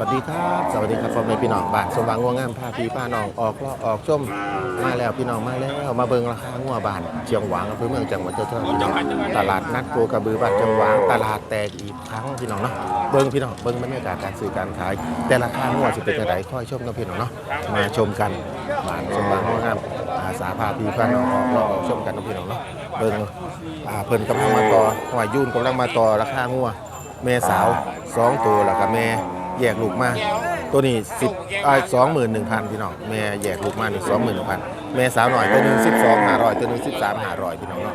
วัสดีครับ สวัสดีครับพ่อแม่พี่น้องบ้านสมหวังงัวงามพาพี่พาน้องออกเลาะออกชมมาแล้วพี่น้องมาแล้วมาเบิ่งราคางัวบ้านเชียงหวางอำเภอเมืองจังหวัดเชียงรายพี่น้องตลาดนัดโกกระบือบ้านเชียงหวางตลาดแตกอีกครั้งพี่น้องเนาะเบิ่งพี่น้องเบิ่งบรรยากาศการซื้อการขาย แต่ราคางัวสิเป็นจังไดค่อยชมกันพี่น้องเนาะมาชมกันบ้านสมหวังงัวงามอาสาพาพี่พาน้องออกเลาะออกชมกันเนาะพี่น้องเนาะเบิ่งอ่าเพิ่นกำลังมาต่อหอยยุ่นกำลังมาต่อราคางัวแม่สาวสองตัวแล้วก็แม่ แยกลูกมา ตัวนี้สิบสองหมื่นหนึ่งพันพี่น้องแม่แยกลูกมาหนี่งสองหมื่นหนึ่งพันแม่สาวหน่อยตัวหนึงสิบสองห้าร้อยตัวหนึงสิบสามห้าร้อยพี่น้องเนาะ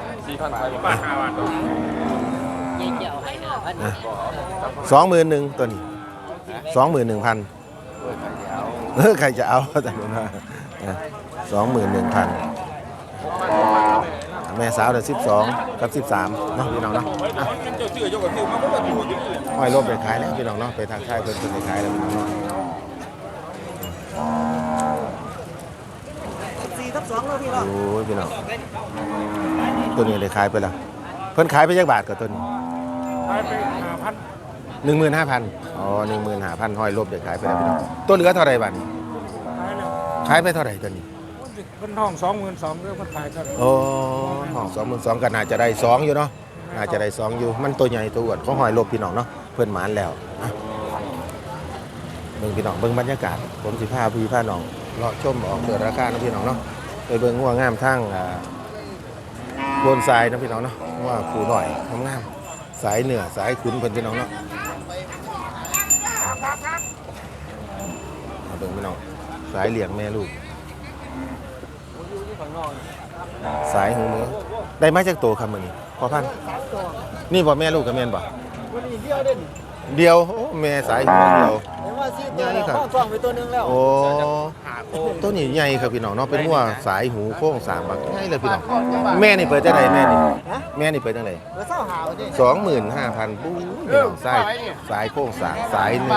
สองหมื่นหนึ่งตัวนี้สองหมื่นหนึ่งพันเออใครจะเอาแต่นู้นว่าสองหมื่นหนึ่งพัน แม่สาวเดี๋ยวสิบสองกับสิบสามเนาะพี่น้องเนาะอะห้อยลบไปขายแล้วพี่น้องเนาะไปทางค่ายเพิ่นเพิ่นไปขายแล้วพี่น้องเนาะสี่ทับสองแล้วพี่น้องโอ้ยพี่น้องตัวนี้เลยขายไปแล้วเพิ่นขายไปยักบาทกับตัวนี้ไปไปหาพันหนึ่งหมื่นห้าพันอ๋อหนึ่งหมื่นห้าพันห้อยลบเดี๋ยวขายไปแล้วพี่น้องตัวเหลือเท่าไหร่บาทนี้ขายแล้วขายไปเท่าไหร่ตัวนี้ เพิ่นห้องสองหมื่นสองเรื่องมันขายเท่าไหร่โอ้ห้องสองหมื่นสองก็น่าจะได้สองอยู่เนาะน่าจะได้สองอยู่ มันตัวใหญ่ตัวอ้วนของหอยลบพี่น้องเนาะเพื่อนหมานแล้วอะเบิ่งพี่น้องเบิ่งบรรยากาศผมสิพาพี่พาน้องเลาะชมออกเดือราคาเนาะพี่น้องเนาะไปเบิ่งงัวงามทั้งอ่าโบนทรายเนาะพี่น้องเนาะงัว่าผูหน่อยงามๆสายเหนือสายขุนเพิ่นพี่น้องเนาะมาเบิ่งพี่น้องสายเหลียงแม่ลูก สายหูเนื้อได้มาจากโตครับมื้อนี้พอพันธุ์นี่บ่แม่ลูกกับแม่นบ่วันนี้เดียวเด่นเดียวโอ้แม่สายหูเดียว เห็นว่าสี่ตัวใหญ่ครับห้องช่องไปตัวหนึงแล้วโอ้ตัวนี้ใหญ่ครับพี่น้องเนาะเป็นหัวสายหูโค้งสามบักใหญ่เลยพี่น้องแม่นี่เปิดจังไดแม่นี่แม่นี่เปิดจังไดเออเศร้าหาวันนี้สองหมื่นห้าพันปู๊พี่น้องสายสายโค้งสามสายหนึ่ง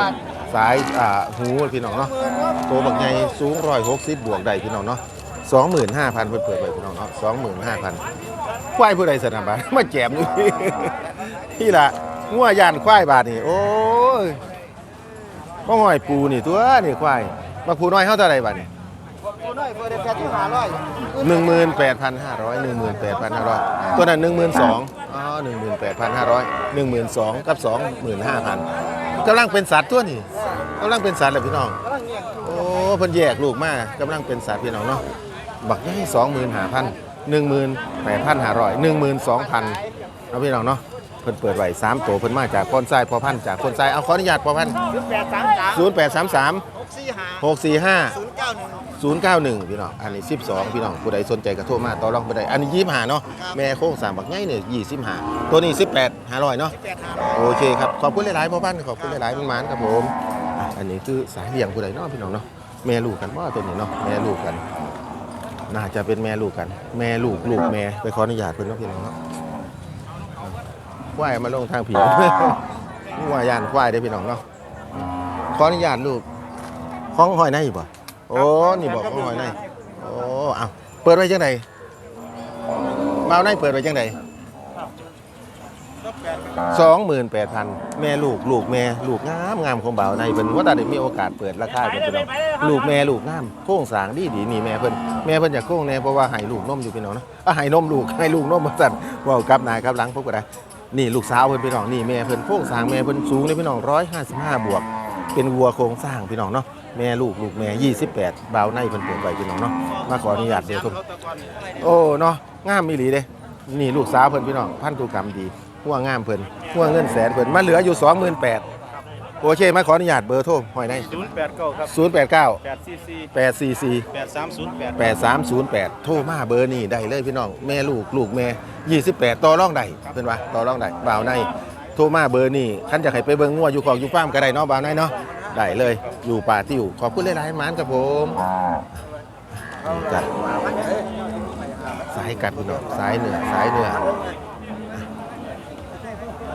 สายอ่าหูพี่น้องเนาะหมื่นครับตัวบักใหญ่สูงร้อยหกสิบบวกได้พี่น้องเนาะ สองหมื่นห้าพันเปิดเปิดไปพี่น้องเนาะสองหมื่นห้าพันควายผู้ใดสนับบัตมาแจมอยู่นี่พี่ละงัวยานควายบาทนี่โอ้ยพ่อหอยปูนี่ตัวนี่ควายมาปูน้อยเท่าเท่าไหรบาทนี่ตัวน้อยเปิดได้แปดที่หาร้อยหนึ่งหมื่นแปดพันห้าร้อยหนึ่งหมื่นแปดพันห้าร้อยตัวนั้นหนึ่งหมื่นสองอ๋อหนึ่งหมื่นแปดพันห้าร้อยหนึ่งหมื่นสองกับสองหมื่นห้าพันกำลังเป็นสัตว์ตัวนี่กำลังเป็นสัตว์เลยพี่น้องกำลังเงียบโอ้เพิ่นแยกลูกมากำลังเป็นสาพี่น้องเนาะ บักใหญ่สองหมื่นห้าพันหนึ่งหมื่นแปดพันห้าร้อยหนึ่งหมื่นสองพันเอาพี่น้องเนาะเพิ่นเปิดไว้สามตัวเพิ่นมาจากคนทรายพอพันธุ์จากคนทรายเอาขออนุญาตพอพันศูนย์แปดสามสามศูนย์แปดสามสามหกสี่หาหกสี่ห้าศูนย์เก้าหนึ่งศูนย์เก้าหนึ่งพี่น้องอันนี้สิบสองพี่น้องผู้ใดสนใจก็โทรมาต่อรองไปได้อันนี้ยี่สิบห้าเนาะแม่โค้งสามบักใหญ่เนี่ยยี่สิบห้าตัวนี้สิบแปดห้าร้อยเนาะแปดหาร้อยโอเคครับขอบคุณหลายๆพ่อพันธุ์ขอบคุณหลายๆมันมันๆครับผมอะอันนี้คือสายเลี้ยงผู้ใดเนาะพี่น้องเนาะแม่ลูกกันว่าตัวนี้เนาะแม่ลูกกัน น่าจะเป็นแม่ลูกกัน แม่ลูกลูกแม่ไปขออนุญาตเพิ่นเนาะพี่น้องเนาะควายมาลงทางผีว่ายานควายได้อพี่น้องเนาะขออนุญาตลูกของหอยในบ่โอ้นี่บอกของหอยในโอ้เอาเปิดไว้จังไดเบาในเปิดไว้จังได สองหมื่นแปดพันแม่ลูกลูกแม่ลูกงามงามของบ่าวในเพิ่นว่าแต่ได้มีโอกาสเปิดราคาเพิ่นพี่น้องลูกแม่ลูกงามโค้งสร้างดีดีนี่แม่เพิ่นแม่เพิ่นอยากโค้งแน่เพราะว่าให้ลูกนมอยู่พี่น้องเนาะอะให้นมลูกให้ลูกนมมาสั่นเว้ากับนายกับหลังพบก็ได้นี่ลูกสาวเพิ่นพี่น้องนี่แม่เพิ่นโค้งสร้างแม่เพิ่นสูงเลยพี่น้อง155บวก เป็นวัวโครงสร้างพี่น้องเนาะแม่ลูกลูกแม่28บ่าวในเพิ่นเปิดไว้พี่น้องเนาะมาขออนุญาตเดี๋ยวทุกโอ้เนาะงามมีหลีเด้นี่ลูกสาวเพิ่นพี่น้องพันธุกรรมดีหัวงามเพิ่นหัวเงินแสนเพิ่นมาเหลืออยู่ 28,000โอเคมาขออนุญาตเบอร์โทรหอยได้ศูนย์แปดเก้าครับ089 แปดสี่สี่844 แปดสามศูนย์แปด8308 โทรมาเบอร์นี้ได้เลยพี่น้อง แม่ลูกลูกแม่ 28 ต่อรองได้เพิ่นว่าต่อรองได้บ่าวในโทรมาเบอร์นี้คันจะให้ไปเบิ่งงัวอยู่ของอยู่ฟาร์มก็ได้เนาะบ่าวในเนาะได้เลยอยู่ป่าติ้วขอบคุณหลายๆหมานครับผมนี่จัดสายกัดพี่น้องสายเหนือสายเหนือ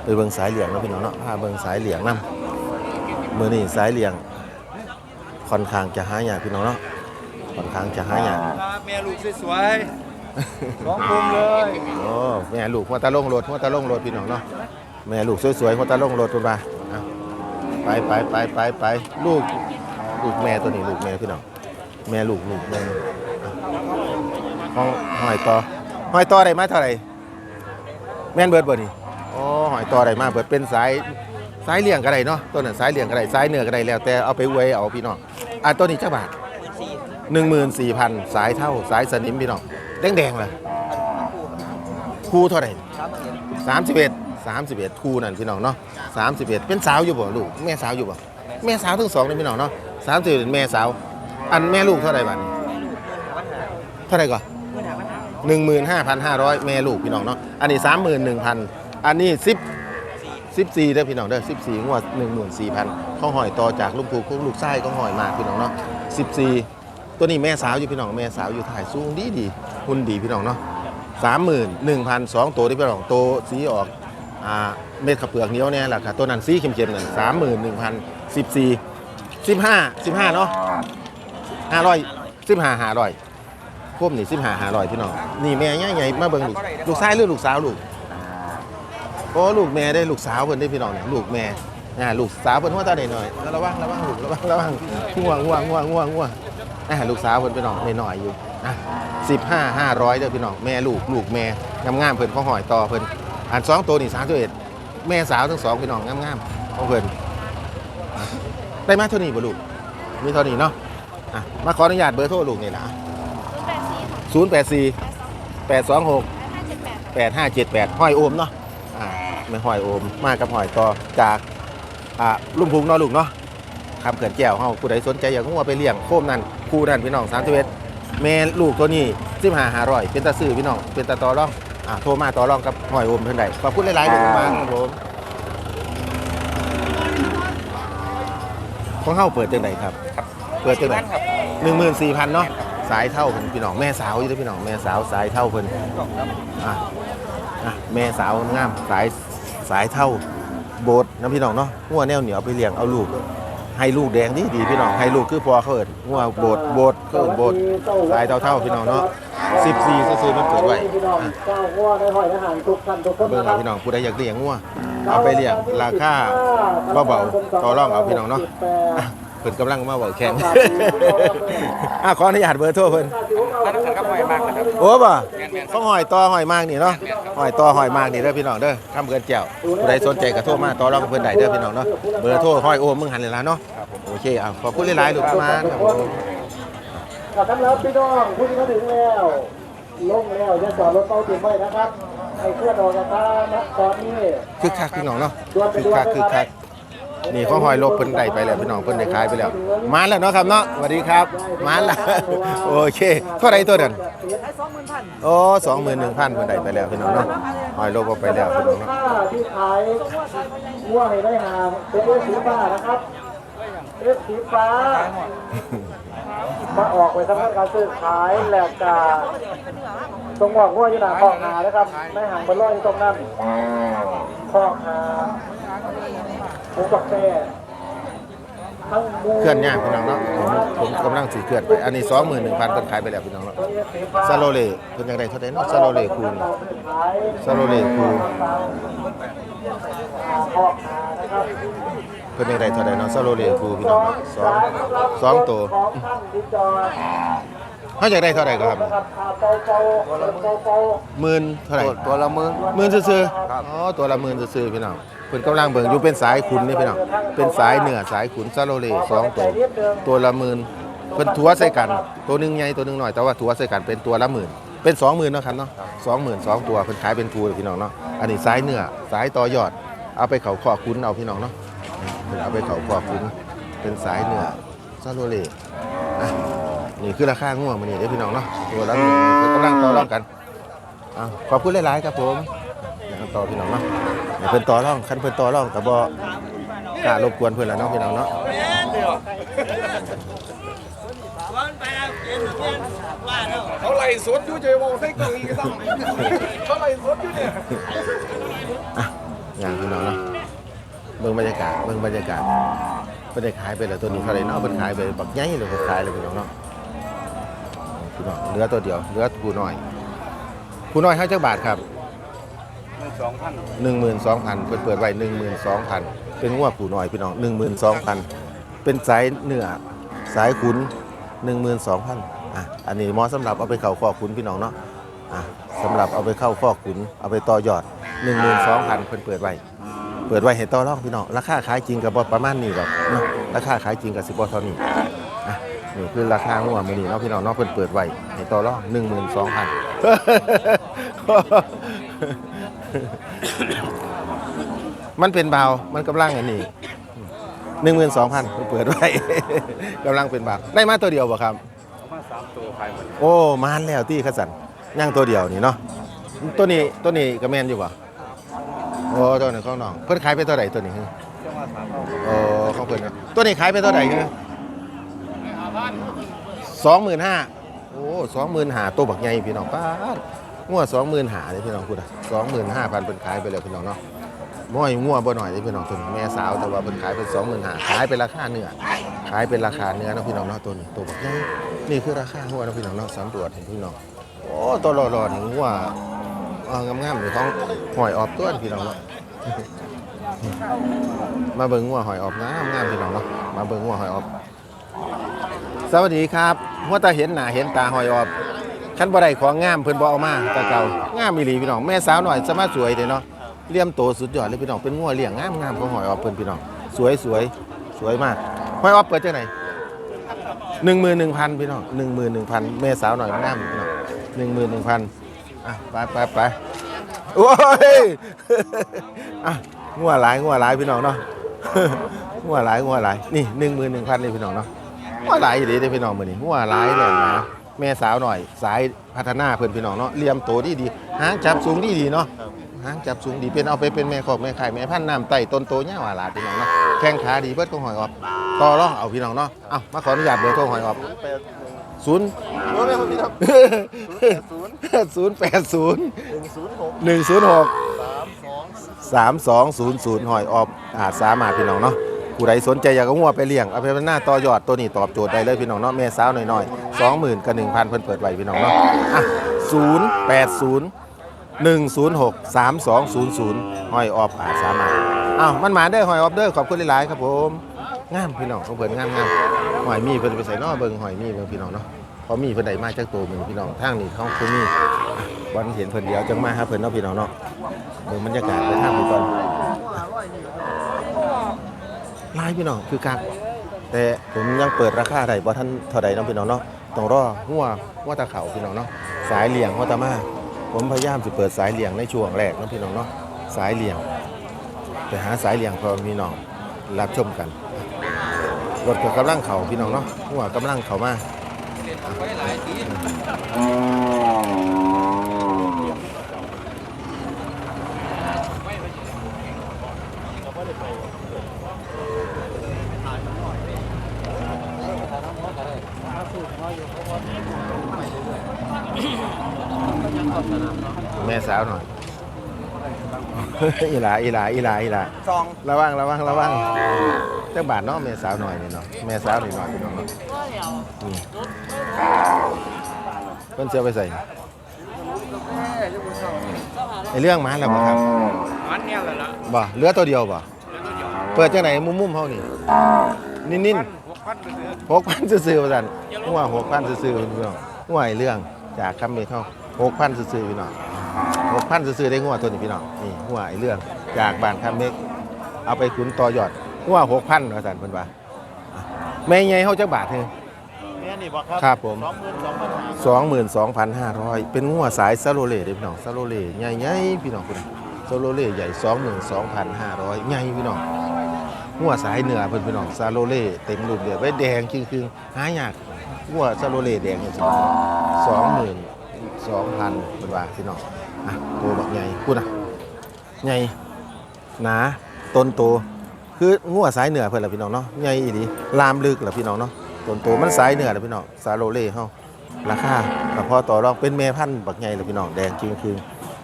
ไปเบิ่งสายเหลียงเนาะพี่น้องเนาะพาเบิ่งสายเหลียงนํมื้อนี้สายเหลียงค่อนข้างจะหายากพี่น้องเนาะค่อนข้างจะหายากแม่ลูกสวยๆสองมุมเลยโอ้แม่ลูกหัวตาลงรถหัวตาลงรถพี่น้องเนาะแม่ลูกสวยๆหัวตาลงรถเพิ่นว่าเอาไปไปไปไปไปลูกลูกแม่ตัวนี้ลูกแม่พี่น้องแม่ลูกลูกแม่ห้องหอยต่อหอยต่อได้มาเท่าไหร่แม่นเบิดเบิดนี่ อ๋อหอยต่อได้มาเบิดเป็นสายสายเลี้ยงก็ได้เนาะตัวนั้นสายเลี้ยงก็ได้สายเนื้อก็ได้แล้ว แต่เอาไปไว้เอาพี่น้องอะตัวนี้จักบาทหนึ่งหมื่นสี่พันสายเท่าสายสนิมพี่น้องแดงแดงเลยคู่เท่าไหร่สามสิบเอ็ดสามสิบเอ็ดคู่นั่นพี่น้องเนาะสามสิบเอ็ดเป็นสาวอยู่บ่ลูกแม่สาวอยู่บ่แม่สาวทั้งสองเลยพี่น้องเนาะสามสิบเอ็ดแม่สาว อันแม่ลูกเท่าไหร่บัดนี้เท่าไหร่ก่อนหนึ่งหมื่นห้าพันห้าร้อยแม่ลูกพี่น้องเนาะอันนี้สามหมื่นหนึ่งพัน อันนี้สิบสิบสี่เด้อพี่น้องเด้อสิบสี่งวดหนึ่งหมื่นสี่พันข้าวหอยต่อจากลูกผูกลูกไส้ก็หอยมาพี่น้องเนาะสิบสี่ตัวนี้แม่สาวอยู่พี่น้องแม่สาวอยู่ถ่ายสูงดีดีหุ่นดีพี่น้องเนาะสามหมื่นหนึ่งพันสองตัวที่เป็นของโตสีออกอ่าเม็ดขับเปลือกเหนียวเนี่ยแหละค่ะตัวนั้นสีเข้มๆนั่นสามหมื่นหนึ่งพันสิบสี่สิบห้าสิบห้าเนาะห้าร้อยสิบห้าห้าร้อยพวกนี่สิบห้าห้าร้อยพี่น้องนี่แม่ใหญ่ๆมาเบิ่งลูกลูกชายหรือลูกสาวลูก โอ้ลูกแม่ได้ลูกสาวเพิ่นได้พี่น้องเนี่ยลูกแม่อ่าลูกสาวเพิ่นหัวตาได้หน่อยระวังระวังลูกระวังระวังง่วงง่วงง่วงง่วงง่วงอ่าลูกสาวเพิ่นพี่น้องน้อยๆอยู่อะสิบห้าห้าร้อยเด้อพี่น้องแม่ลูกลูกแม่งามงามเพิ่นเขาหอยต่อเพิ่นอันสองตัวนี่สามตัวเอ็ดแม่สาวทั้งสองพี่น้องงามงามของเพิ่นได้มาเท่านี้บ่ลูกมีเท่านี้เนาะอะมาขออนุญาตเบอร์โทรลูกนี่ล่ะศูนย์แปดสี่แปดสองหกแปดห้าเจ็ดแปดห้อยโอมเนาะ ไม่หอยโอม มากับหอยต่อจากอ่าลุ่มพุงนาะลูกเนาะคำเกิดแก้วเฮาผู้ใดสนใจอยากงัวไปเลี้ยงโคมนั่นคู่นั่นพี่น้องสามสิบเอ็ดแม่ลูกตัวนี้สิบหาหาร่อย เป็นตาซื้อพี่น้องเป็นตาต่อรองอ่าโทรมาต่อรองกับหอยโอมเพิ่นได้ขอบคุณหลายๆลูกมากครับผมของเฮาเปิดจังไดครับ เปิดจังไดหนึ่งหมื่นสี่พันเนาะสายเท่าเพิ่นพี่น้องแม่สาวอยู่เด้อพี่น้องแม่สาวสายเท่าเพิ่นอะอะแม่สาวงามสาย สายเท่าโบดน้ำพี่น้องเนาะงัวแนวเหนียวไปเลี้ยงเอาลูก ให้ลูกแดงดีดีพี่น้องให้ลูกคือพอเขาเอิดงัวโบดโบดเขาเอิดโบดสายเท่าเท่าพี่น้องเนาะ14ซื่อมันเกิดไว้พี่น้องอะเจ้าหัวในหอยอาหารทุกท่านทุกคนเบิ่งเอาพี่น้องผู้ใดอยากเลี้ยงงัวเอาไปเลี้ยงราคาเบาๆต่อรองเอาพี่น้องเนาะ เพิ่นกำลังมาเว้าแข่ง อะขออนุญาตเบอร์โทรเพิ่นครับหอยมากนะครับ โอ้บ่ต้องหอยต่อหอยมากนี่เนาะหอยต่อหอยมากนี่เด้อพี่น้องเด้อทำเกินแก้วผู้ใดสนใจก็โทรมาต่อรองกับเพิ่นได้เด้อพี่น้องเนาะเบอร์โทรหอยโอมมึงหันเลยล่ะเนาะโอเคอะขอบคุณหลายๆลูกมาครับผมกับทั้งรับพี่น้องผู้ที่มาถึงแล้วลงแล้วจะจอดรถเป้าถึงไว้นะครับให้เคลื่อนออกจากท่านะตอนนี้คึกคักพี่น้องเนาะคึกคักคึกคัก นี่ข้อหอยลบเพิ่นได้ไปแล้วพี่น้องเพิ่นได้ขายไปแล้ว มาแล้วเนาะครับเนาะสวัสดีครับ มาแล้วโอเคเท่าไหร่ตัวเดินโอ้สองหมื่นหนึ่งพันเพิ่นได้ไปแล้วพี่น้องเนาะหอยลบเอาไปแล้วพี่น้องเนาะค่าที่ขายหัวให้ได้หางเป็นเอฟสีฟ้านะครับเอฟสีฟ้า มาออกไปทำการซื้อขายแหลกกาตรงหอกหัวอยี่หนาคอกหานะครับไม่ห่างบนร้อยตรงนั้นคอกหาหมูกาแฟทั้งหมูเคลื่อนย่างพี่น้องเนาะผมผมกำลังสีเคลื่อนไป อันนี้สองหมื่นหนึ่งพันเพิ่นขายไปแล้วพี่น้องเนาะซาโลเลเพิ่นยังได้เท่าไหร่เนาะซาโลเลคูณซาโลเลคูณ คอกหานะครับเพิ่นยังได้เท่าไหร่เนาะซาโลเลคูณพี่น้องเนาะสองสองตัวของท่านที่จอดเขาอยากได้เท่าไหร่ก็ครับนะครับขาเปาเปาเปาเปาหมื่นเท่าไหร่ตัวละหมื่นหมื่นซื่อๆอ๋อตัวละหมื่นซื่อๆพี่น้องเพิ่นกำลังเบิ่งอยู่เป็นสายขุนนี่พี่น้องเป็นสายเหนือสายขุนซาโลเลสองตัวตัวละหมื่นเพิ่นถัวใส่กัน ตัวหนึงใหญ่ตัวหนึงน้อยแต่ว่าถัวใส่กันเป็นตัวละหมื่นเป็นสองหมื่นเนาะครับเนาะสองหมื่นสองตัวเพิ่นขายเป็นทูเลยพี่น้องเนาะอันนี้สายเหนือสายต่อยอดเอาไปเขาขอคุ้นเอาพี่น้องเนาะเพิ่นเอาไปเขาขอคุ้นเป็นสายเหนือซาโลเลอะนี่คือราคาง่วงมันนี่เด้อพี่น้องเนาะตัวละหมื่นเพิ่นกำลังต่อรองกันอะขอบคุณหลายๆครับผมเดี๋ยวต่อพี่น้องเนาะเดี๋ยวเพิ่นต่อร่องคันเพิ่นต่อร่องก็บ่กล้ารบกวนเพิ่นแล้วเนาะพี่น้องเนาะ เขาไล่สดอยู่เจยวงใส่กล่องอีกก็ต้องเขาไล่สดอยู่เนี่ยอะอย่างพี่น้องเนาะ เบิ่งบรรยากาศเบิ่งบรรยากาศเพิ่นได้ขายไปแล้วตัวนี้เท่าไหร่เนาะเพิ่นขายไปบักใหญ่เลยเพิ่นขายเลยพี่น้องเนาะพี่น้องเหลือตัวเดียวเหลือผู้น้อยผู้น้อยเฮาจักบาทครับสองพัน12,000เพิ่นเปิดไว้12,000 เป็นงัวผูน้อยพี่น้องหนึ่งหมื่นสองพันเป็นสายเนื้อสายขุนหนึ่งหมื่นสองพันอะอันนี้เหมาะสำหรับเอาไปเข้าข้อขุนพี่น้องเนาะอะสำหรับเอาไปเข้าข้อขุนเอาไปต่อยอดหนึ่งหมื่นสองพันเพิ่นเปิดไว้ เปิดไว้เห็นต่อรองพี่น้องราคาขายจริงกับบ่ประมาณนี้หรอกเนาะราคาขายจริงกับสิบบ่เท่านี้อะนี่คือราคางัวมื้อนี้เนาะพี่น้องเนาะเพิ่นเปิดไว้เห็นต่อรองหนึ่งหมื่นสองพันมันเป็นเบามันกำลังอันนี้หนึ่งหมื่นสองพันเปิดไว้กำลังเป็นเบาได้มาตัวเดียวบ่ครับมาสามตัวขายหมดโอ้มานแล้วที่ขสันย่างตัวเดียวนี่เนาะตัวนี้ตัวนี้กระแมนอยู่ป่ะ โอ้ตัวนี้ของน้อง เพิ่นขายไปตัวไหนตัวนี้ฮึเจ้ามาสามเอโอ้ของเพิ่นนะตัวนี้ขายไปตัวไหนฮึสองหมื่นห้าโอ้สองหมื่นห้าตัวบักใหญ่พี่น้องป้างัวสองหมื่นห้าเลยพี่น้องพูดอะสองหมื่นห้าพันเป็นขายไปแล้วพี่น้องเนาะม้อยงัวบ่หน่อยเลยพี่น้องตัวนี้แม่สาวแต่ว่าเป็นขายเป็นสองหมื่นห้าขายเป็นราคาเนื้อขายเป็นราคาเนื้อเนาะพี่น้องเนาะตัวนี้ตัวบักใหญ่นี่คือราคางัวเนาะพี่น้องเนาะสำรวจเห็นพี่น้องโอ้ตัวหล่อๆนี่งัว อ่างามๆนี่ของหอยออบตัวนพี่น้องเนาะมาเบิ่งงัวหอยออบงามงามพี่น้องเนาะมาเบิ่งงัวหอยออบสวัสดีครับหัวตาเห็นหน้าเห็นตาหอยออบคันบ่ได้ของงามเพิ่นบ่เอามาตะเก่างามอีหลีพี่น้องแม่สาวหน่อยสมาสวยเด้เนาะเลี่ยมโตสุดยอดเลยพี่น้องเป็นงัวเลี้ยงงามงามของหอยออบเพิ่นพี่น้องสวยสวยสวยมากหอยออบเปิดจังไหนหนึ่งหมื่นหนึ่งพันพี่น้องหนึ่งหมื่นหนึ่งพันแม่สาวหน่อยงามพี่น้องหนึ่งหมื่นหนึ่งพัน อะไปไปไปโอ้ยอะงัวหลายงัวหลายพี่น้องเนาะงัวหลายงัวหลายนี่หนึ่งหมื่นหนึ่งพันเลยพี่น้องเนาะงัวหลายอยู่ดีเด้อพี่น้องมือนี้งัวหลายเลยนะแม่สาวหน่อย สายพัฒนาเพิ่อนพี่น้องเนาะเลียมโตดีดีหางจับสูงดีดีเนาะหางจับสูงดีเป็นเอาไปเป็นแม่ขอกแม่ไข่แม่พันธุ์น้ำไต่ต้นโตเนี่ยว่าหลาพี่น้องเนาะแข้งขาดีเบิดก็หอยออกต่อรองเอาพี่น้องเนาะเอ้ามาขออนุญาตเบอร์โทรหอยออก ศูนย์โอ้ยพี่ครับศูนย์แปดศูนย์หนึ่งศูนย์หกหนึ่งศูนย์หกสามสองสามสองศูนย์ศูนย์หอยออบอาจสามารถพี่น้องเนาะผู้ใดสนใจอยากเอางัวไปเลี้ยงเอาไปเป็นหน้าต่อยอดตัวนี้ตอบโจทย์ได้เลยพี่น้องเนาะแม่สาวหน่อยๆสองหมื่นกับหนึ่งพันเพิ่นเปิดไว้พี่น้องเนาะอะศูนย์แปดศูนย์หนึ่งศูนย์หกสามสองศูนย์ศูนย์หอยออบอาจสามารถอ้าวมันหมาเด้อหอยออบเด้อขอบคุณหลายๆครับผม งามพี่น้องเของเพิ่นงามงามหอยมีเพิ่นไปใส่เนอเบิ่งหอยมีเบิ่งพี่น้องเนาะพอมีเพิ่นได้มาจากตัวมึงพี่น้องทางนี้เขาคือมีวันเห็นเพิ่นเดียวจังมาหาเพิ่นเนาะพี่น้องเนาะเบิ่งบรรยากาศไปทางไปก่อนลายพี่น้องคือกักแต่ผมยังเปิดราคาได้บ่ท่านเท่าใดเนาะพี่น้องเนาะต้องรอหัวหัวตะเขาพี่น้องเนาะสายเหลี่ยงหัวตะมาผมพยายามสิเปิดสายเหลี่ยงในช่วงแรกเนาะพี่น้องเนาะสายเหลี่ยงไปหาสายเหลี่ยงพอมีน้องรับชมกัน รถก็กำลังเขาพี่น้องเนาะหัวกำลังเขามาแม่สาวหน่อยอีหลาอีหลาอีหลาอีหลาสองระวังระวังระวัง เจ้าบาทเนาะแม่สาวหน่อยนี่เนาะแม่สาวหน่อยหน่อยพี่น้องเนาะนี่เพิ่นเสื้อไปใส่ไอเรื่องหมาแล้วบ่ครับมันเนี่ยแหละละบ่เหลือตัวเดียวบ่เปิดจังไหนมุมมุมๆเฮานี่นิ่นหกพันไปซื้อๆ6,000ซื่อๆว่าซั่นหัว6,000ซื่อๆพี่น้องหัวไอเรื่องจากคำเมฆเฮา6,000ซื่อๆพี่น้อง6,000ซื่อๆได้หัวตัวนี้พี่น้องนี่หัวไอเรื่องจากบ้านคำเมฆเอาไปขุนต่อยอด หัว6,000ว่าซั่นเพิ่นว่าอะแม่ใหญ่เฮาจักบาทเด้อ แม่นี่บอกครับครับผม สองหมื่นสองพันห้า22,500เป็นงัวสายซาโลเล่เด้อพี่น้องซาโลเล่ใหญ่ๆพี่น้องคุณซาโลเล่ใหญ่22,500ใหญ่พี่น้องงัวสายเหนือเพิ่นพี่น้องซาโลเล่เต็มรูปเดียวไว้แดงครึ่งๆหายากงัวซาโลเล่แดงจังซี่22,000เพิ่นว่าพี่น้องอะโตบักใหญ่คุณน่ะใหญ่หนาต้นโต คืองัวสายเหนือเพิ่นละพี่น้องเนาะใหญ่อีหลีลามลึกล่ะพี่น้องเนาะต้นโตมันสายเหนือล่ะพี่น้องซาโลเล่เฮาราคาแต่พอต่อรองเป็นแม่พันธุ์บักใหญ่เลยพี่น้องแดงจริงคือ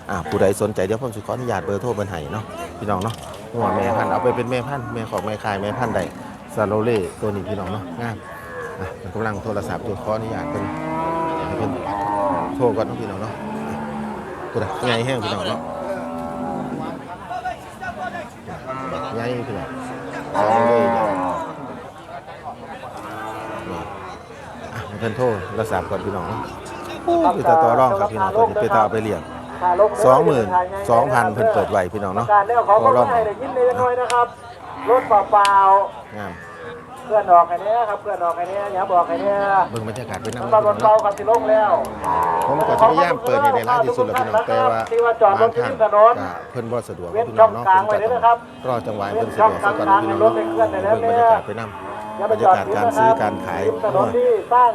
อ่าผู้ใดสนใจเดี๋ยวผมสิขออนุญาตเบอร์โทรเบอร์ไห้เนาะพี่น้องเนาะหัวแม่พันธุ์เอาไปเป็นแม่พันธุ์แม่ของแม่คายแม่พันธุ์ใดซาโลเล่ตัวนี้พี่น้องเนาะงามอะมันกำลังโทรศัพท์อยู่ขออนุญาตเป็นให้เป็นโทรก่อนเนาะพี่น้องเนาะอะผู้ใดใหญ่แห้งพี่น้องเนาะใหญ่พี่น้อง ซาโรเล่ใหญ่นี่อะให้เพิ่นโทรรักษาก่อนพี่น้องเนาะคือตาต่อรองครับพี่น้องตัวนี้เป็นตาเอาไปเลี้ยงสองหมื่นสองพันเพิ่นเปิดไว้พี่น้องเนาะการเลี้ยวเขาต่ก็อรองให้ได้ยินเลยน้อยนะครับรถเปล่างามๆ เพื่อนออกไงเนี้ยครับเพื่อนออกไงเนี้ยอย่าบอกไงเนี้ยเบิ่งบรรยากาศไปนำมันพี่มาน้บองนเนาะเบากับสิลงแล้ว ผมก็จะพยายามเปิดให้ได้หลายที่สุดแล้วพี่น้องแต่ว่าบางท่านก็เพิ่นบ่สะดวกพี่น้องเนาะเพิ่นก็ต้องรอจังหวะให้เพิ่นสะดวกซะก่อนพี่น้องเนาะเบิ่งบรรยากาศไปนำบรรยากาศการซื้อการขายหัว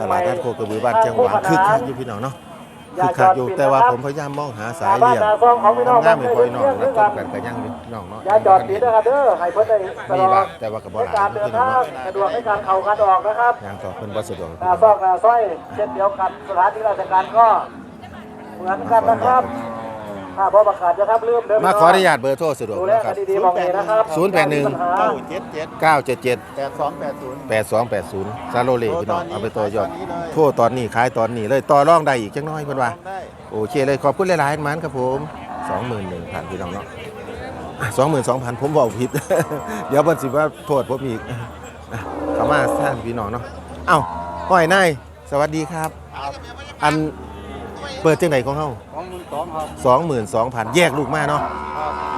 ตลาดนัดโคกระบือบ้านเชียงหวางคึกคักอยู่พี่น้องเนาะ คึกคักอยู่แต่ว่าผมพยายามมองหาสายเลี่ยงงามๆให้พ่อน้องรับชมกันก็ยังอยู่พี่น้องเนาะอย่าจอดติดนะครับเด้อให้เพิ่นได้ตมีลอบ้าดงแต่ว่าก็บ่ในหลายการเดินพี่น้องทางเนาะสะดวกในการเข้าการออกนะครับอย่างต่อเพิ่นบ่สะดวกหพี่น้าน้องซอกหน้าซอยเช่นเดียวกันสถานที่ราชการก็เหมือนกันนะครับ ถ้าพอประกาศจะครับลืมเดิมมาขออนุญาตเบอร์โทรสะดวกดูแลนะคกัรันบ ดีๆบอกเลยนะครับศูนย์แปดหนึ่งมีปัญหาเจ็ดเจ็ด977 แปดสองแปดศูนย์ 8280ซาโลเล่พี่น้องเอาไปต่อยอดโทรตอนนี้ขายตอนนี้เลยต่อรองได้อีกจักหน้อยเพิ่นว่าได้โอเคเลยขอบคุณหลายๆมันครับผม 21,000พี่น้องเนาะอะ22,000 ผมบอกผิด เดี๋ยวเพิ่นสิว่าโทษผมอีกอะเข้ามาสร้างพี่น้องเนาะเอ้าห้อยนายสวัสดีครับ อันเปิดจังไดของเฮาของมือ สองครับ22,000 แยกลูกมาเนาะ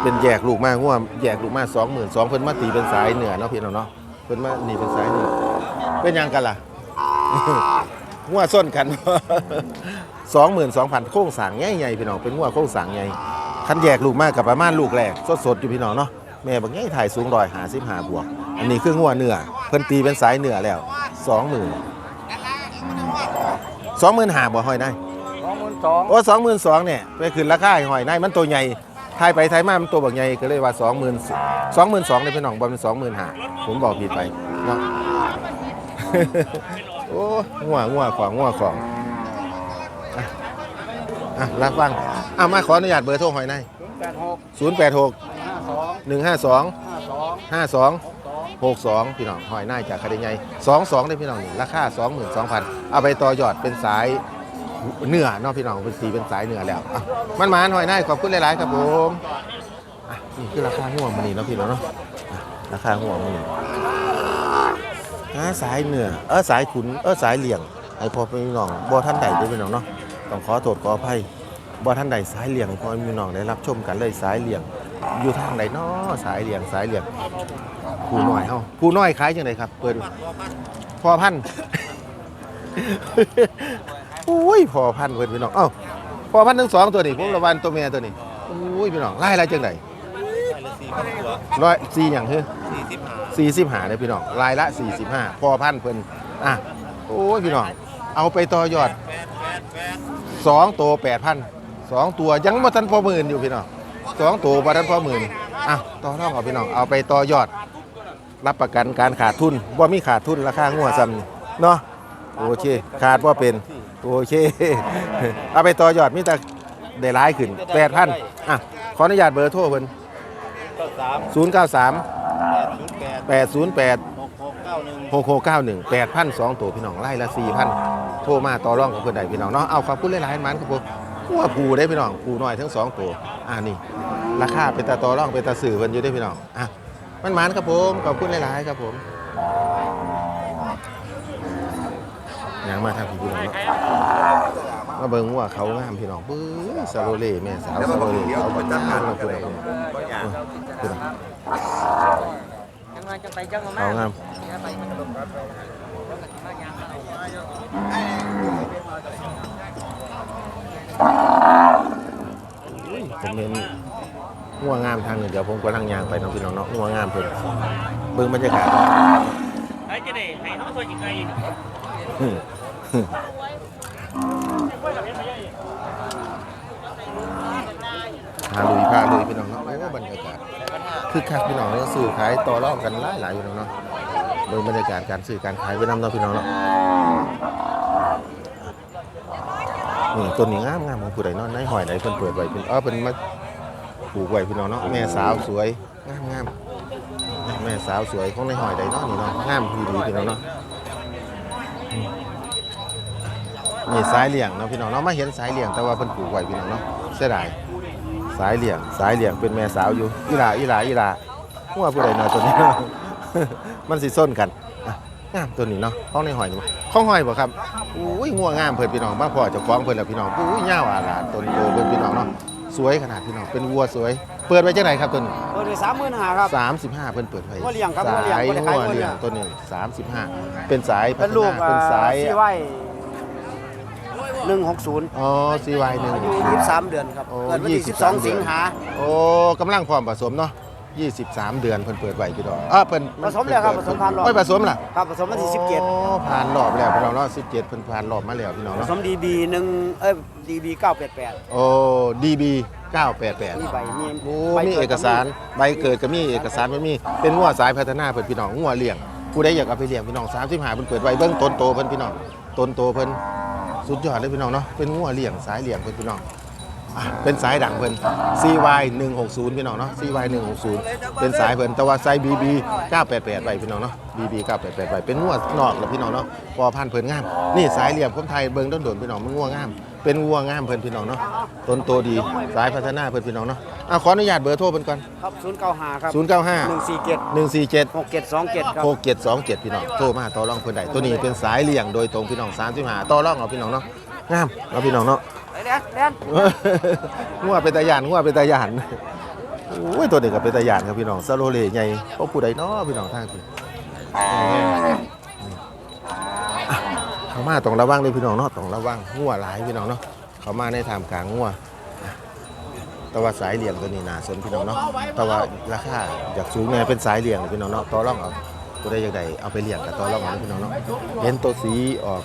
เป็นแยกลูกมาง่วงแยกลูกมา22,000เพิ่นมาตีเป็นสายเหนือเนาะพี่น้องเนาะเพิ่นมานี่เป็นสายเหนือเป็นหยังกันล่ะงัวส้นกันสองหมื่นสองพันโค้งสร้างใหญ่ๆพี่น้องเป็นงัวโค้งสร้างใหญ่คันแยกลูกมากกับประมาณลูกแรกสดๆอยู่พี่น้องเนาะแม่บางใหญ่ถ่ายสูงรอยหาสิบหาบวก อันนี้คืองัวเนื้อเพิ่นตีเป็นสายเนื้อแล้วสองหมื่นสองหมื่นหาบ่ห้อยได้ของมือ สองโอ้สองหมื่นสองเนี่ยไปขึ้นราคาให้หอยได้มันตัวใหญ่ทายไปทายมามันตัวบักใหญ่ก็เลยว่าสองหมื่นสองหมื่นสองเลยพี่น้องบอลเป็นสองหมื่นห้าผมบอกผิดไปเนาะโอ้งัวงัวของงัวของอะรับฟังอะมาขออนุญาตเบอร์โทรหอยในศูนย์แปดหก0 8 6ห้าสอง1 5 2ห้าสอง5 2 6 2พี่น้องหอยน้าจากคดีใหญ่2 2ได้พี่น้องนี่ราคา22,000เอาไปต่อยอดเป็นสาย เนื้อเนาะพี่น้องเป็นสีเป็นสายเนื้อแล้วอะมันมาหอยหน้าขอบคุณหลายๆครับผมอะนี่คือราคาห่วงมันนี่เนาะพี่น้องเนาะอะราคาห่วงมันนี่หาสายเนื้อเออสายขุนเออสายเหลี่ยงไอ้พอพี่น้องบ่ท่านใดด้วยพี่น้องเนาะต้องขอโทษขออภัยบ่ท่านใดสายเหลี่ยงพอพี่น้องได้รับชมกันเลยสายเหลี่ยง อยู่ทางไหนเนาะสายเหลี่ยงสายเหลี่ยงผู้น้อยเฮาผู้น้อยขายจังไดครับ เปิดพอพันธ์ อุ้ยพอพันธุ์เพิ่นพี่น้องเอ้าพอพันธุ์ทั้งสองตัวนี้ผมระวันตัวเมียตัวนี้อุ้ยพี่น้องไล่ไล่จังไดร้อยสี่อย่างเฮ้สี่สิบห้าเลยพี่น้องลายละสี่สิบห้าพอพันธุ์เพิ่นอะโอ้ยพี่น้องเอาไปต่อยอดสองตัวแปดพันสองตัวยังบ่ทันพอหมื่นอยู่พี่น้องสองตัวบาทันพ่อหมื่นอะต่อรองเอาพี่น้องเอาไปต่อยอด รับประกันการขาดทุนว่ามีขาดทุนราคางัวซ้ำนี่เนาะโอเคขาดว่าเป็น โอเค เอาไปต่อยอดมีแต่ได้ร้ายขึ้นแปดพันอะ ขออนุญาตเบอร์โทรเพิ่นก็สามศูนย์เก้าสามแปดศูนย์แปดแปดศูนย์แปดหกหกเก้าหนึ่งหกหกเก้าหนึ่งแปดพันสองตัวพี่น้องไล่ละสี่พันโทรมาต่อรองกับเพื่อนใดพี่น้องเนาะเอาความพูดหลายๆมันครับผมว่าผูได้พี่น้องผูน้อยทั้งสองตัวอ่านี่ราคาเป็นตาต่อรองเป็นตาสื่อเพิ่นอยู่ได้พี่น้องอะมันมันครับผมขอบคุณหลายๆครับผม ยังมาทางพี่พี่น้องเนาะมาเบิ่งว่าเขางามพี่น้องปื้อซาโรเล่แม่สาวซาโรเล่เขาประจันกันมาคุณพี่น้องพี่น้องจังหวะจะไปจังหวะเขางามผมเห็นงัวงามทางหนึ่งเดี๋ยวผมกำลังยางไปน้องพี่น้องเนาะงัวงามเพิ่นเบิ่งบรรยากาศไอ้เจะได้ให้น้องตัวยังไงอืมอืม พาลุยพาลุยพี่น้องเนาะโอ้บรรยากาศคือคักพี่น้องแล้วสื่อขายต่อรองกันหลายหลายๆพี่น้องเนาะเบิ่งบรรยากาศการสื่อการขายไปนำเนาะพี่น้องเนาะนี่ต้นนี้งามงามของผู้ใดเนาะในหอยไหนเพิ่นเปิดไว้เพิ่นเออเพิ่นมาปลูกไว้พี่น้องเนาะแม่สาวสวยงามงามแม่สาวสวยของในหอยใดเนาะนี่เนาะงามพี่ดีพี่น้องเนาะ นี่สายเหลี่ยงเนาะพี่น้องเนาะมาเห็นสายเหลี่ยงแต่ว่าเพิ่นปลูกไว้พี่น้องเนาะเสียดายสายเหลี่ยงสายเหลี่ยงเป็นแม่สาวอยู่อีหลาอีหลาอีหลาหัวผู้ใดเนาะตัวนี้เนาะมันสิส้นกันอะงามตัวนี้เนาะข้องในหอยนี่ข้องหอยบ่ครับอุ้ยงัวงามเพิ่นพี่น้องมาพอเจะฟ้าของเพิ่นแล้วพี่น้องอุ้ยยาวอาลาตัวนี้โตเพิ่นพี่น้องเนาะสวยขนาดพี่น้องเป็นวัวสวย เปิดไว้จังไหนครับตัวนี้ เปิดไปสามหมื่นห้าครับ35เพิ่นเปิดไว้งัวเลี้ยงครับสายงัวเลี้ยงบ่ได้ขายงัวงัวเลี้เลี้ยยงงตัวนี้35เป็นสายพัเป็ฒนลูกนาเป็นสาย ซีไว้ หนึ่งหกศูนย์อ๋อ CY 1อายุยี่สิบสามเดือนครับโอ้เกิดวันที่สิบสอง23 สิงหาโอ้กำลังพร้อมผสมเนาะ23 เดือนเพิ่นเปิดไว้พี่น้องอ่าเพิ่นผสมแล้วครับผสมพันรอบโอ้ยผสมล่ะครับผสมวันที่สิบเจ็ดโอ้ผ่านรอบแล้วพี่น้องเนาะ17เพิ่นผ่านรอบมาแล้วพี่น้องผเนาะสมดีบีหนึ่งเอ้ยดีบีเก้าแปดแปดโอ้ DB 988มีใบมีโอ้ใบมีเอกสารใบเกิดก็มีเอกสารมันมีเป็นงัวสายพัฒนาเพิ่นพี่น้องงัวเลี้ยงผู้ใดอยากเอาไปเลี้ยงพี่น้อง35เพิ่นเปิดไว้เบิ่งต้นโตเพิ่นพี่น้องต้นโตเพิ่น สุดยอดเลยพี่น้องเนาะเป็นงัวเลี้ยงสายเลี้ยงเพิ่นพี่น้องอะเป็นสายดังเพิ่น CY 160พี่น้องเนาะ CY 160เป็นสายเพิ่นแต่ว่าไซส์ BB 988ไปพี่น้องเนาะ BB 988ไปเป็นงัวนอกแล้วพี่น้องเนาะพอพันธุ์เพิ่นงามนี่สายเลี้ยงคนไทยเบิ่งต้นโดนพี่น้องมันงัวงาม เป็นวัวงามเพิ่นพี่น้องเนาะต้นโตดีสายพัฒนาเพิ่นพี่น้องเนาะอะขออนุญาตเบอร์โทรเพิ่นก่อน ครับศูนย์เก้าห้าครับ095หนึ่งสี่เจ็ด147 หกเจ็ดสองเจ็ดครับ6727พี่น้องโทรมาต่อรองเพิ่นได้ตัวนี้เป็นสายเลี้ยงโดยตรงพี่น้อง35ต่อรองเอาพี่น้องเนาะงามเอาพี่น้องเนาะ ไปเดี๋ยวเดี๋ยวงัวเป็นตาหยานงัวเป็นตาหยานโอ้ยตัวเด็กก็เป็นตาหยานครับพี่น้องซาโลเลใหญ่พวกผู้ใดเนาะพี่น้องทางคือ เขามาต้องระวังเลยพี่น้องเนาะต้องระวังงัวหลายพี่น้องเนาะเขามาในทามกลางงัวแต่ว่าสายเหลี่ยงตัวนี้น่าสนพี่น้องเนาะแต่ว่าราคาอยากสูงแน่เป็นสายเหลี่ยงพี่น้องเนาะต่อรองเอาตัวใดอยากได้เอาไปเลี้ยงกับต่อรองเอาพี่น้องเนาะเห็นตัวสีออก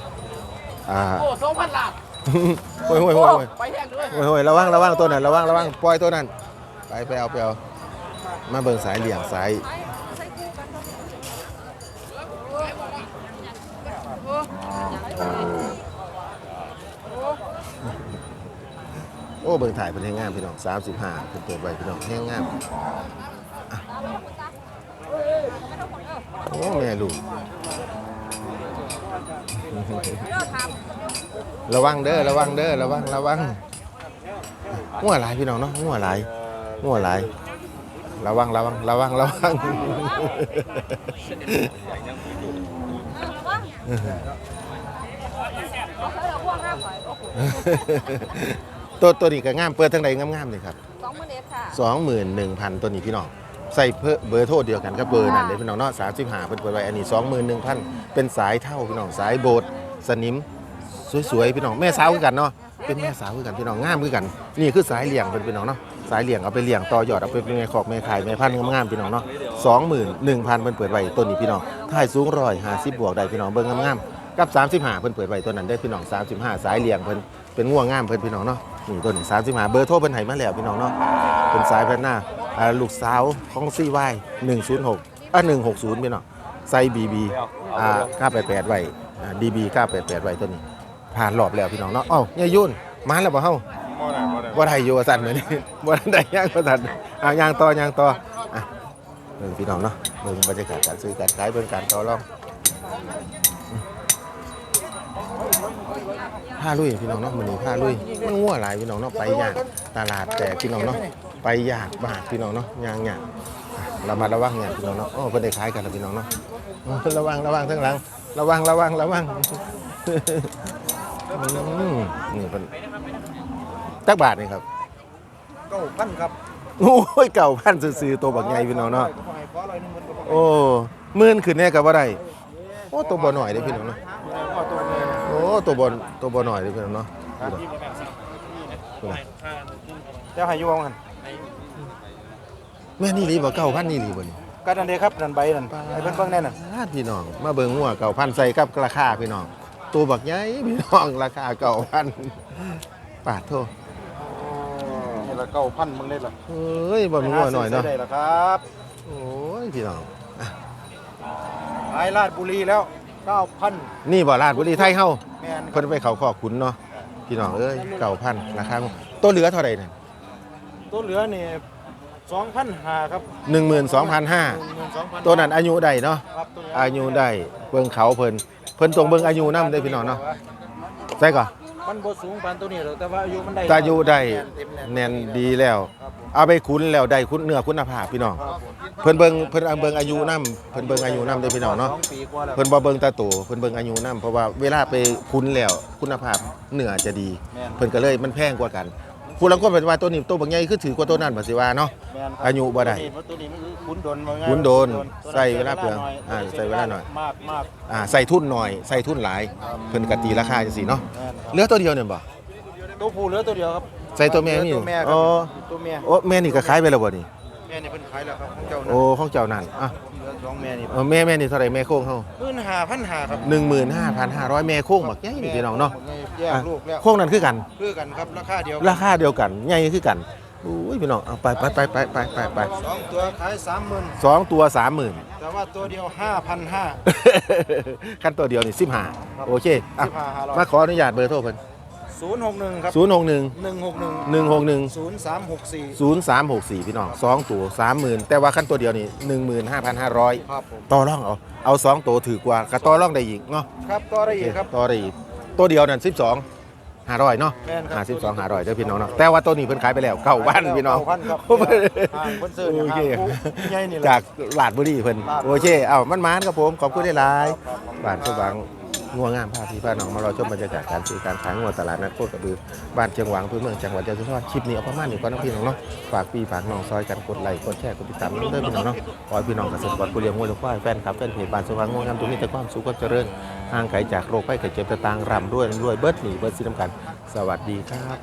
อ่าโอ้สองพันล้านโอ้ยโอ้ยโอ้ยโอ้ยไปแห้งด้วยโอ้ยโอ้ยระวังระวังตัวนั้นระวังระวังปล่อยตัวนั้นไปไปเอาไปเอามาเบิ่งสายเหลี่ยงสาย อ้เบิ่งถ่ายเป็นแห้งงามพี่น้อง35เป็นตัวใบพี่น้องแห้งงามโอ้แม่ลูกระวังเด้อระวังเด้อระวังระวังงัวหลายพี่น้องเนาะงัวหลายงัวหลายระวังระวังระวังระวัง ตัวตัวนี้ก็งามเปิดทางใดงามๆเลยครับสองหมื่นเอ็ดค่ะสองหมื่นหนึ่งพันตัวนี้พี่น้องใส่เพิ่มเบอร์โทษเดียวกันกับเบอร์นั่นเลยพี่น้องเนาะสามสิบห้าเป็นเปิดไว้อันนี้สองหมื่นหนึ่งพันเป็นสายเท่าพี่น้องสายโบดสนิมสวยๆพี่น้องแม่สาวคือกันเนาะเป็นแม่สาวคือกันพี่น้องงามคือกัน นี่คือสายเหลี่ยงเป็นพี่น้องเนาะสายเหลี่ยงเอาไปเหลี่ยงต่อยอดเอาไปเป็นแม่ขอกแม่ขายแม่พันธุ์งามๆพี่น้องเนาะสองหมื่นหนึ่งพันเป็นเปิดไว้ต้นนี้พี่น้องถ่ายสูงร้อยห้าสิบบวกได้พี่น้องเบิ่งงามๆกับสามสิบห้าเพิ่นเปิดไว้ตัวนั้นได้พี่น้องสามสิบห้าสายเหลี่ยงเพิ่นเป็นง่วงงามเพิ่นพี่น้องเนาะ นี่ตัวนี้สามสิบห้าเบอร์โทรเพิ่นให้มาแล้วพี่น้องเนาะเป็นสายพันหน้าอ่าลูกสาวของซีวาย106อะ160พี่น้องไซบีบีอ่า988ไว้อ่าดีบี988ไว้ตัวนี้ ผ่านรอบแล้วพี่น้องเนาะเอ้าเนี่ยยุ่นมาแล้วบ่เฮาบ่ได้อยู่ว่าซั่นมื้อนี้บ่ได้ย่างว่าซั่นอะย่างต่อย่างต่ออะเบิ่งพี่น้องเนาะเบิ่งบรรยากาศการซื้อการขายเบิ่งการต่อรอง ผ้าลุยพี่น้องเนาะมื้อนี้ผ้าลุยมันงัวหลายพี่น้องเนาะไปยากตลาดแต่พี่น้องเนาะไปยากมากพี่น้องเนาะย่างยากอะระมัดระวังเนี่ยพี่น้องเนาะโอ้เพิ่นได้ขายกันแล้วพี่น้องเนาะโอ้ระวังระวังทั้งหลัง ระวังระวังระวังอืมนี่เป็นตักบาทนี่ครับเก้าพันครับโอ้ยเก่าพันซื้อๆตัวบักใหญ่พี่น้องเนาะก็ให้ขอร้อยหนึงมันก็บ่โอ้หมื่นขึ้นแน่กับว่าได้โอ้ตัวบ่หน่อยเด้อพี่น้องเนาะก็ ตัวนี้โอ้ตัวบ่ตัวบ่หน่อยเด้อพี่น้องเนาะพี่น้องเจ้าให้อยู่ว่างั้นแม่นี่หลีบ่เก่าพันนี่หลีบ่นี่ก็นั่นเด้ครับนั่นใบนั่นให้เพิ่นเบิ่งแน่น่ะปาดพี่น้อง มาเบิ่งหัวเก่าพันใส่กับราคาพี่น้อง ตัวบักใหญ่พี่น้องราคาเก่าพันปาดโทษนี่ละเก้าพันมึงได้ล่ะเอ้ยบ่มีหัวหน่อยเนาะได้ล่ะครับ โอ้ยพี่น้องขายราชบุรีแล้วเก้าพันนี่บ่ราชบุรีไทยเฮาแม่ นเพิ่นไปเขาขอขุนเนาะพี่น้องเอ้ยเก่าพันราคาตัวเหลือเท่าไหร่เนี่ยตัวเหลือนี่สองพันห้าครับหนึ่งหมื่นสองพันห้า12,500ตัวนั้นอายุได้เนาะครับตัวเหลือายุได้เบิ่งเขาเพิ่นเพิ่นตรงเบิ่งอายุนำได้อพี่น้องเนาะใช่ก่อนไป มันบ่สูงปานตัวนี้หรอกแต่ว่าอายุมันได้ตาอยู่ได้เต็มแน่นแน่นดีแล้ว ครับผมเอาไปคุ้นแล้วได้คุณเนื้อคุณภาพพี่น้อง ครับผมเพิ่นเบิ่งเพิ่นเบิ่งอายุนํเพิ่นเบิ่งอายุนํเด้อพี่น้องเนาะ สองปีกว่าแล้วเพิ่นบ่เบิ่งตาโตเพิ่นเบิ่งอายุนํเพราะว่าเวลาไปคุ้นแล้วคุณภาพเนื้อจะดี แม่นเพิ่นก็เลยมันแพงกว่ากัน ผู้ลังคนเป็นว่าตัวนี้ตัวบางใหญ่คือถือกว่าตัวนั้นบ่สิว่าเนาะ แม่นครับอายุบ่ได้ตัวนี้ตัวนี้มันคือขุนดนว่าง่ายขุนดนขุใส่เวลาเปลืองอ่าใส่เวลาหน่อย มากมากอ่าใส่ทุนหน่อยใส่ทุนหลายเพิ่นก็ตีราคาจังซี่เนาะแม่นครับเหลือตัวเดียวเนี่ยบ่ ตัวผู้เหลือตัวเดียวครับใส่ตัวแม่มีตัวแม่คอ๋รัอตัวแม่โอ้แม่นี่ก็ขายไปแล้วบ่นี่แม่นี่เพิ่นขายแล้วครับของเจ้านะ โอ้ของเจ้านั่นอะ เหลือสองแม่นี่เออแม่แม่นี่เท่าไหร่แม่โค้งเฮาหมื่นห้าพันห้าครับ15,500 แม่โค้งบักใหญ่นี่พี่น้องเนาะแยกลูกแล้วโค้งนั้นคือกัน คือกันครับราคาเดียวราคาเดียวกันใหญ่คือกันอุ้ยพี่น้องเอาไปไปไปไปไปไปไปสองตัวขายสามหมื่นสองตัว30,000แต่ว่าตัวเดียวห้าพันห้า ขั้นตัวเดียวนี่สิบห้าครับโอเคอะ15 500 มาขออนุญาตเบอร์โทรเพิ่น ศูนย์หกหนึ่งครับศูนย์หกหนึ่งหนึ่งหกหนึ่งหนึ่งหกหนึ่งศูนย์สามหกสี่ศูนย์สามหกสี่พี่น้องสองตัวสามหมื่นแต่ว่าขั้นตัวเดียวนี่หนึ่งหมื่นห้าพันห้าร้อยครับผมต่อร่องเอาเอาสองตัวถือกว่าก็ต่อร่องได้อีกเนาะครับก็ได้อีกครับต่อได้อีกตัวเดียวนั่นสิบสองห้าร้อยเนาะแม่นครับห้าสิบสองห้าร้อยเด้อพี่น้องเนาะแต่ว่าตัวนี้เพิ่นขายไปแล้วเก้าพันพี่น้องเก้าพันครับห่างเพิ่นซื้อเนี่ยโอเคห่างผู้ใหญ่นี่แหละจากลาดบุรีเพิ่นลาดบุรีโอเคเอามันมานครับผมขอบคุณหลายๆครับผมบ้านสว่าง งัวงามพาพี่พาน้องมารอชมบรรยากาศการซื้อการขายงัวตลาดนัดโคกระบือบ้านเชียงหวางพื้นเมืองจังหวัดยะโสธรคลิปนี้เอาประมาณนี้ก่อนนะพี่น้องเนาะฝากพี่ฝากน้องซอยกันกดไลค์กดแชร์กดติดตามเด้อพี่น้องเนาะขอให้พี่น้องเกษตรกรผู้เลี้ยงงัวเลี้ยงควายแฟนคลับแฟนเพจบ้านสว่างงัวงามตรงนี้แต่ความสุขความเจริญห่างไกลจากโรคภัยไข้เจ็บต่างๆร่ำรวยรวยเบิดหนีเบิดสิน้ำกัน สวัสดีครับ